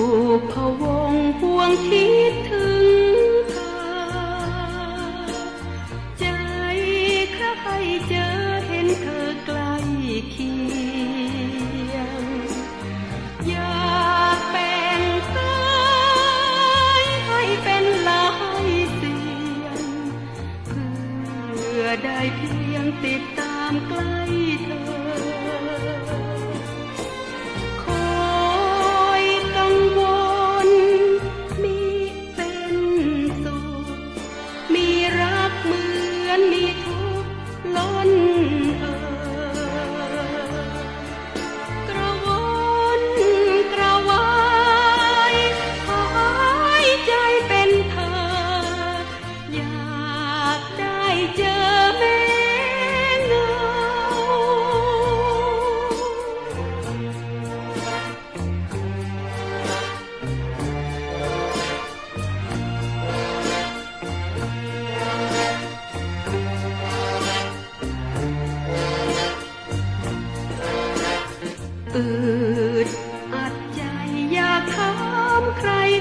พวงพวงคิดถึงเธอ ใจใครเจอเห็นเธอไกลเคียง อยากแป็งสายให้เป็นลายเสียง เพื่อได้เพียงติดตามใกล้เธอ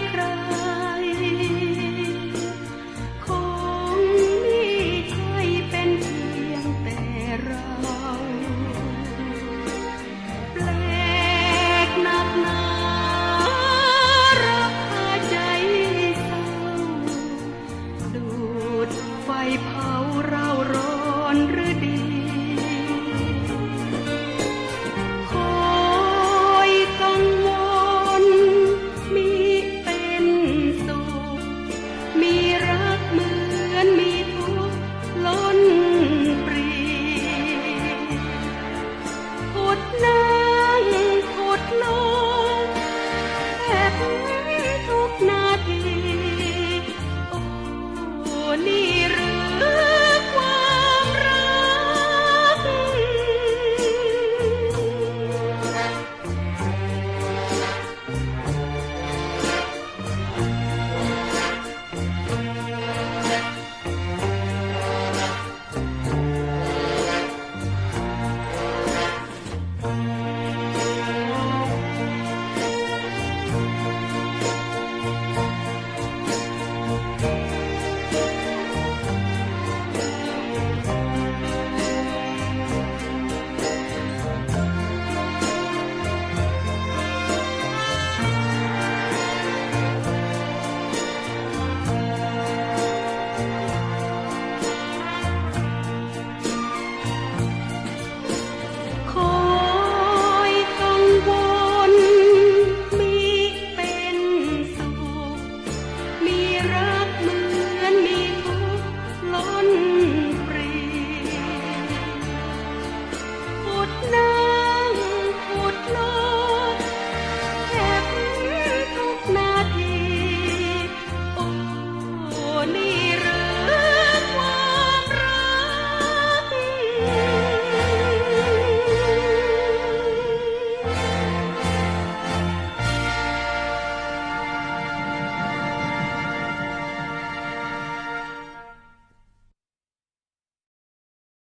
играть.